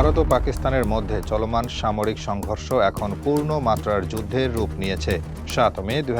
ভারত ও পাকিস্তানের মধ্যে চলমান সামরিক সংঘর্ষ এখন পূর্ণ মাত্রার যুদ্ধের রূপ নিয়েছে। সাত মে দুই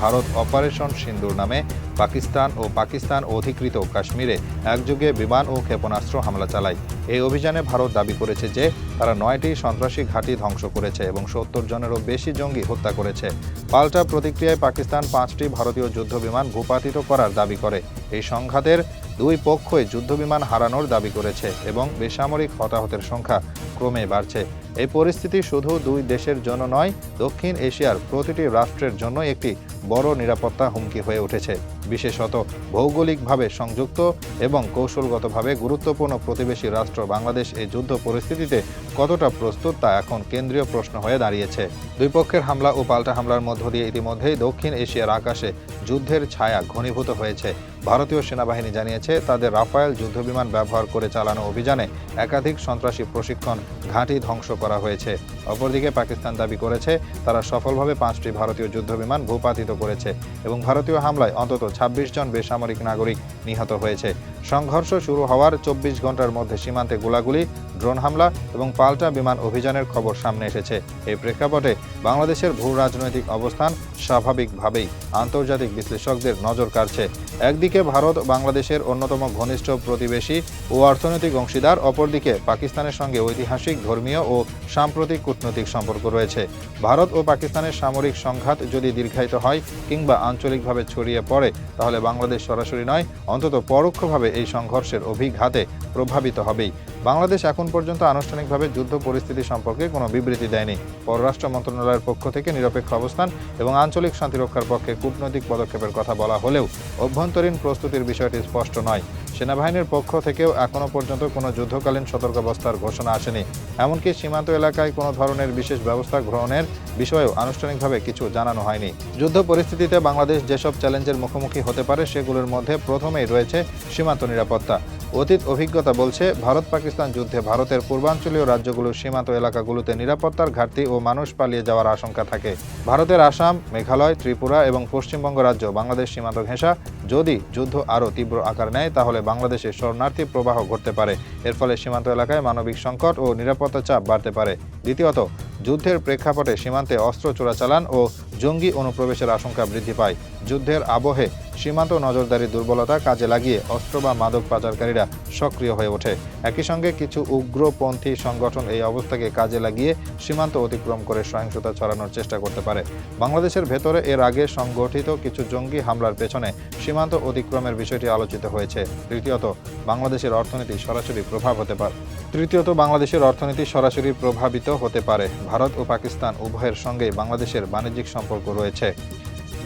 ভারত অপারেশন সিন্দুর নামে পাকিস্তান ও পাকিস্তান অধিকৃত কাশ্মীরে একযোগে বিমান ও ক্ষেপণাস্ত্র হামলা চালায়। এই অভিযানে ভারত দাবি করেছে যে, তারা নয়টি সন্ত্রাসী ঘাঁটি ধ্বংস করেছে এবং সত্তর জনেরও বেশি জঙ্গি হত্যা করেছে। পাল্টা প্রতিক্রিয়ায় পাকিস্তান পাঁচটি ভারতীয় যুদ্ধবিমান ভূপাতিত করার দাবি করে। এই সংঘাতের দুই পক্ষই যুদ্ধবিমান হারানোর দাবি করেছে এবং বেসামরিক হতাহতের সংখ্যা ক্রমে বাড়ছে। এই পরিস্থিতি শুধু দুই দেশের জন্য নয়, দক্ষিণ এশিয়ার প্রতিটি রাষ্ট্রের জন্য একটি বড় নিরাপত্তা হুমকি হয়ে উঠেছে। বিশেষত ভৌগোলিকভাবে সংযুক্ত এবং কৌশলগতভাবে গুরুত্বপূর্ণ প্রতিবেশী রাষ্ট্র বাংলাদেশ এই যুদ্ধ পরিস্থিতিতে কতটা প্রস্তুত তা এখন কেন্দ্রীয় প্রশ্ন হয়ে দাঁড়িয়েছে। দুই পক্ষের হামলা ও পাল্টা হামলার মধ্য দিয়ে ইতিমধ্যেই দক্ষিণ এশিয়ার আকাশে যুদ্ধের ছায়া ঘনীভূত হয়েছে। ভারতীয় সেনাবাহিনী জানিয়েছে, তাদের রাফায়েল যুদ্ধবিমান ব্যবহার করে চালানো অভিযানে একাধিক সন্ত্রাসী প্রশিক্ষণ ঘাঁটি ধ্বংস করা হয়েছে। অপরদিকে পাকিস্তান দাবি করেছে, তারা সফলভাবে পাঁচটি ভারতীয় যুদ্ধবিমান ভূপাতিত করেছে এবং ভারতীয় হামলায় অন্তত ছাব্বিশ জন বেসামরিক নাগরিক নিহত হয়েছে। সংঘর্ষ শুরু হওয়ার চব্বিশ ঘণ্টার মধ্যে সীমান্তে গোলাগুলি, ড্রোন হামলা এবং পাল্টা বিমান অভিযানের খবর সামনে এসেছে। এই প্রেক্ষাপটে বাংলাদেশের ভূ রাজনৈতিক অবস্থান স্বাভাবিকভাবেই আন্তর্জাতিক বিশ্লেষকদের নজর কাড়ছে। একদিকে ভারত বাংলাদেশের অন্যতম ঘনিষ্ঠ প্রতিবেশী ও অর্থনৈতিক অংশীদার, অপরদিকে পাকিস্তানের সঙ্গে ঐতিহাসিক, ধর্মীয় ও সাম্প্রতিক কূটনৈতিক সম্পর্ক রয়েছে। ভারত ও পাকিস্তানের সামরিক সংঘাত যদি দীর্ঘায়িত হয় কিংবা আঞ্চলিকভাবে ছড়িয়ে পড়ে, তাহলে বাংলাদেশ সরাসরি নয়, অন্তত পরোক্ষভাবে এই সংঘর্ষের অভিঘাতে প্রভাবিত হবেই। বাংলাদেশ এখন পর্যন্ত আনুষ্ঠানিকভাবে যুদ্ধ পরিস্থিতি সম্পর্কে কোনো বিবৃতি দেয়নি। পররাষ্ট্র মন্ত্রণালয়ের পক্ষ থেকে নিরপেক্ষ অবস্থান এবং আঞ্চলিক শান্তিরক্ষার পক্ষে কূটনৈতিক পদক্ষেপের কথা বলা হলেও অভ্যন্তরীণ প্রস্তুতির বিষয়টি স্পষ্ট নয়। সেনাবাহিনীর পক্ষ থেকেও এখনও পর্যন্ত কোনো যুদ্ধকালীন সতর্কাবস্থার ঘোষণা আসেনি। এমনকি সীমান্ত এলাকায় কোনো ধরনের বিশেষ ব্যবস্থা গ্রহণের বিষয়েও আনুষ্ঠানিকভাবে কিছু জানানো হয়নি। যুদ্ধ পরিস্থিতিতে বাংলাদেশ যেসব চ্যালেঞ্জের মুখোমুখি হতে পারে, সেগুলোর মধ্যে প্রথমেই রয়েছে সীমান্ত নিরাপত্তা। অতীত অভিজ্ঞতা বলছে, ভারত পাকিস্তান যুদ্ধে ভারতের পূর্বাঞ্চলীয় রাজ্যগুলোর সীমান্ত এলাকাগুলোতে নিরাপত্তার ঘাটতি ও মানুষ পালিয়ে যাওয়ার আশঙ্কা থাকে। ভারতের আসাম, মেঘালয়, ত্রিপুরা এবং পশ্চিমবঙ্গ রাজ্য বাংলাদেশ সীমান্ত ঘেঁষা। যদি যুদ্ধ আরও তীব্র আকার নেয়, তাহলে বাংলাদেশে শরণার্থী প্রবাহ ঘটতে পারে। এর ফলে সীমান্ত এলাকায় মানবিক সংকট ও নিরাপত্তা চাপ বাড়তে পারে। দ্বিতীয়ত, যুদ্ধের প্রেক্ষাপটে সীমান্তে অস্ত্র চোরাচালান ও জঙ্গি অনুপ্রবেশের আশঙ্কা বৃদ্ধি পায়। যুদ্ধের আবহে সীমান্ত নজরদারি দুর্বলতা কাজে লাগিয়ে অস্ত্র বা মাদক পাচারকারীরা সক্রিয় হয়ে ওঠে। একই সঙ্গে কিছু উগ্রপন্থী সংগঠন এই অবস্থাকে কাজে লাগিয়ে সীমান্ত অতিক্রম করে সহিংসতা ছড়ানোর চেষ্টা করতে পারে। বাংলাদেশের ভেতরে এর আগে সংগঠিত কিছু জঙ্গি হামলার পেছনে সীমান্ত অতিক্রমের বিষয়টি আলোচিত হয়েছে। তৃতীয়ত, বাংলাদেশের অর্থনীতি সরাসরি প্রভাব হতে পারে। তৃতীয়ত, বাংলাদেশের অর্থনীতি সরাসরি প্রভাবিত হতে পারে। ভারত ও পাকিস্তান উভয়ের সঙ্গেই বাংলাদেশের বাণিজ্যিক সম্পর্ক রয়েছে।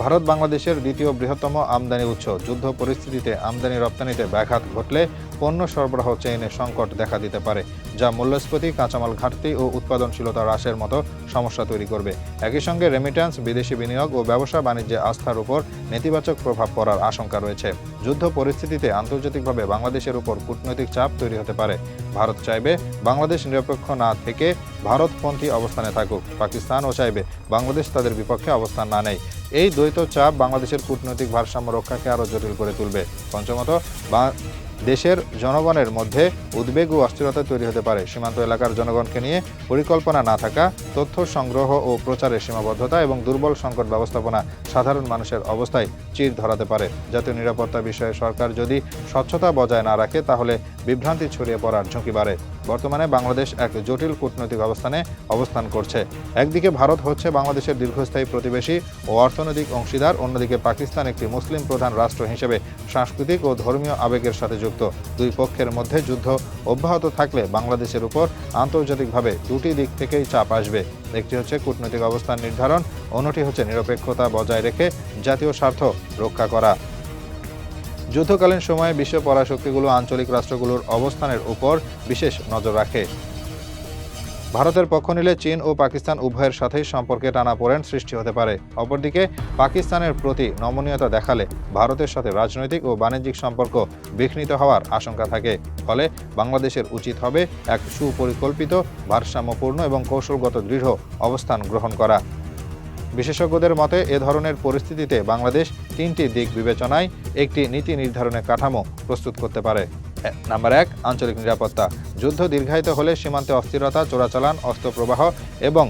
ভারত বাংলাদেশের দ্বিতীয় বৃহত্তম আমদানি উৎস। যুদ্ধ পরিস্থিতিতে আমদানি রপ্তানিতে ব্যাঘাত ঘটলে পণ্য সরবরাহ চেইনে সংকট দেখা দিতে পারে, যা মূল্যস্ফীতি, কাঁচামাল ঘাটতি ও উৎপাদনশীলতা হ্রাসের মতো সমস্যা তৈরি করবে। একই সঙ্গে রেমিট্যান্স বিদেশি বিনিয়োগ ও ব্যবসা বাণিজ্যে আস্থার উপর নেতিবাচক প্রভাব পড়ার আশঙ্কা রয়েছে। যুদ্ধ পরিস্থিতিতে আন্তর্জাতিকভাবে বাংলাদেশের উপর কূটনৈতিক চাপ তৈরি হতে পারে। ভারত চাইবে বাংলাদেশ নিরপেক্ষ না থেকে ভারতপন্থী অবস্থানে থাকুক। পাকিস্তানও চাইবে বাংলাদেশ তাদের বিপক্ষে অবস্থান না নেয়। এই দ্বৈত চাপ বাংলাদেশের কূটনৈতিক ভারসাম্য রক্ষাকে আরও জটিল করে তুলবে। পঞ্চমত দেশের জনগণের মধ্যে উদ্বেগ ও অস্থিরতা তৈরি হতে পারে। সীমান্ত এলাকার জনগণকে নিয়ে পরিকল্পনা না থাকা, তথ্য সংগ্রহ ও প্রচারের সীমাবদ্ধতা এবং দুর্বল সংকট ব্যবস্থাপনা সাধারণ মানুষের অবস্থায় চির ধরাতে পারে। জাতীয় নিরাপত্তা বিষয়ে সরকার যদি স্বচ্ছতা বজায় না রাখে, তাহলে বিভ্রান্তি ছড়িয়ে পড়ার ঝুঁকি বাড়ে। বর্তমানে বাংলাদেশ এক জটিল কূটনৈতিক অবস্থানে অবস্থান করছে। একদিকে ভারত হচ্ছে বাংলাদেশের দীর্ঘস্থায়ী প্রতিবেশী ও অর্থনৈতিক অংশীদার, অন্যদিকে পাকিস্তান একটি মুসলিম প্রধান রাষ্ট্র হিসেবে সাংস্কৃতিক ও ধর্মীয় আবেগের সাথে যুক্ত। দুই পক্ষের মধ্যে যুদ্ধ অব্যাহত থাকলে বাংলাদেশের উপর আন্তর্জাতিকভাবে দুটি দিক থেকেই চাপ আসবে। একটি হচ্ছে কূটনৈতিক অবস্থান নির্ধারণ, অন্যটি হচ্ছে নিরপেক্ষতা বজায় রেখে জাতীয় স্বার্থ রক্ষা করা। যুদ্ধকালীন সময়ে বিশ্ব পরাশক্তিগুলো আঞ্চলিক রাষ্ট্রগুলোর অবস্থানের উপর বিশেষ নজর রাখে। ভারতের পক্ষ নিলে চীন ও পাকিস্তান উভয়ের সাথেই সম্পর্কে টানাপোড়েন সৃষ্টি হতে পারে। অপরদিকে, পাকিস্তানের প্রতি নমনীয়তা দেখালে ভারতের সাথে রাজনৈতিক ও বাণিজ্যিক সম্পর্ক বিঘ্নিত হওয়ার আশঙ্কা থাকে। ফলে বাংলাদেশের উচিত হবে এক সুপরিকল্পিত, ভারসাম্যপূর্ণ এবং কৌশলগত দৃঢ় অবস্থান গ্রহণ করা। বিশেষজ্ঞদের মতে, এ ধরনের পরিস্থিতিতে বাংলাদেশ তিনটি দিক বিবেচনায় একটি নীতি নির্ধারণের কাঠামো প্রস্তুত করতে পারে। নাম্বার এক, আঞ্চলিক নিরাপত্তা। যুদ্ধ দীর্ঘায়িত হলে সীমান্তে অস্থিরতা, চোরাচালান অস্ত্র প্রবাহ এবং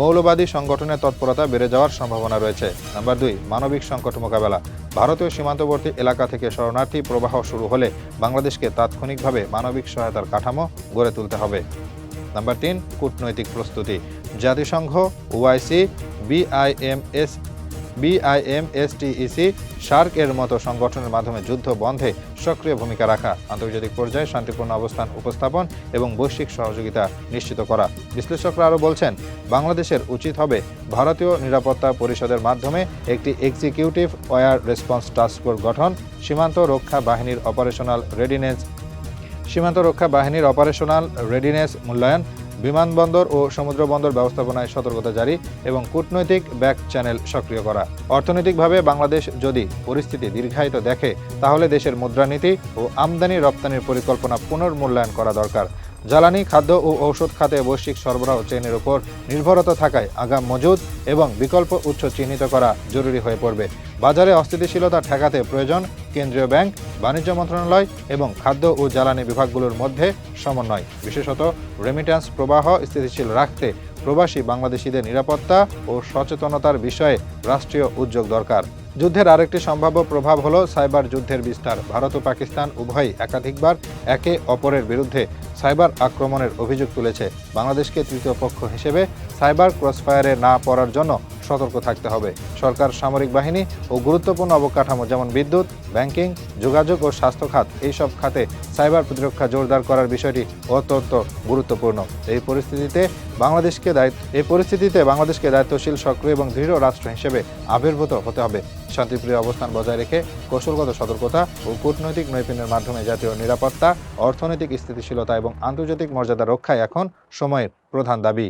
মৌলবাদী সংগঠনের তৎপরতা বেড়ে যাওয়ার সম্ভাবনা রয়েছে। নাম্বার দুই, মানবিক সংকট মোকাবেলা। ভারতীয় সীমান্তবর্তী এলাকা থেকে শরণার্থী প্রবাহ শুরু হলে বাংলাদেশকে তাৎক্ষণিকভাবে মানবিক সহায়তার কাঠামো গড়ে তুলতে হবে। নাম্বার তিন, কূটনৈতিক প্রস্তুতি। জাতিসংঘ, ওআইসি, বিআইএমএস বিআইএমএসটিইসি সার্ক এর মতো সংগঠনের মাধ্যমে যুদ্ধ বন্ধে সক্রিয় ভূমিকা রাখা, আন্তর্জাতিক পর্যায়ে শান্তিপূর্ণ অবস্থান উপস্থাপন এবং বৈশ্বিক সহযোগিতা নিশ্চিত করা। বিশ্লেষকরা আরও বলছেন, বাংলাদেশের উচিত হবে ভারতীয় নিরাপত্তা পরিষদের মাধ্যমে একটি executive war response task force গঠন, সীমান্ত রক্ষা বাহিনীর অপারেশনাল রেডিনেস সীমান্ত রক্ষা বাহিনীর অপারেশনাল রেডিনেস মূল্যায়ন বিমানবন্দর ও সমুদ্র বন্দর ব্যবস্থাপনায় সতর্কতা জারি এবং কূটনৈতিক ব্যাক চ্যানেল সক্রিয় করা। অর্থনৈতিকভাবে বাংলাদেশ যদি পরিস্থিতি দীর্ঘায়িত দেখে, তাহলে দেশের মুদ্রানীতি ও আমদানি রপ্তানির পরিকল্পনা পুনর্মূল্যায়ন করা দরকার। জ্বালানি, খাদ্য ও ঔষধ খাতে বৈশ্বিক সরবরাহ চেনের উপর নির্ভরতা থাকায় আগাম মজুদ এবং বিকল্প উৎস চিহ্নিত করা জরুরি হয়ে পড়বে। বাজারে অস্থিতিশীলতা ঠেকাতে প্রয়োজন কেন্দ্রীয় ব্যাংক, বাণিজ্য মন্ত্রণালয় এবং খাদ্য ও জ্বালানি বিভাগগুলোর মধ্যে সমন্বয়। বিশেষত রেমিট্যান্স প্রবাহ স্থিতিশীল রাখতে প্রবাসী বাংলাদেশিদের নিরাপত্তা ও সচেতনতার বিষয়ে রাষ্ট্রীয় উদ্যোগ দরকার। যুদ্ধের আরেকটি সম্ভাব্য প্রভাব হলো সাইবার যুদ্ধের বিস্তার। ভারত ও পাকিস্তান উভয়ই একাধিকবার একে অপরের বিরুদ্ধে সাইবার আক্রমণের অভিযোগ তুলেছে। বাংলাদেশকে তৃতীয় পক্ষ হিসেবে সাইবার ক্রসফায়ারে না পড়ার জন্য সতর্ক থাকতে হবে। সরকার সামরিক বাহিনী ও গুরুত্বপূর্ণ অবকাঠামো যেমন বিদ্যুৎ, ব্যাংকিং, যোগাযোগ ও স্বাস্থ্য খাত, এইসব খাতে সাইবার প্রতিরক্ষা জোরদার করার বিষয়টি অত্যন্ত গুরুত্বপূর্ণ। এই পরিস্থিতিতে বাংলাদেশকে দায়িত্ব এই পরিস্থিতিতে বাংলাদেশকে দায়িত্বশীল, সক্রিয় এবং দৃঢ় রাষ্ট্র হিসেবে আবির্ভূত হতে হবে। শান্তিপ্রিয় অবস্থান বজায় রেখে কৌশলগত সতর্কতা ও কূটনৈতিক নৈপুণ্যের মাধ্যমে জাতীয় নিরাপত্তা, অর্থনৈতিক স্থিতিশীলতা এবং আন্তর্জাতিক মর্যাদা রক্ষায় এখন সময়ের প্রধান দাবি।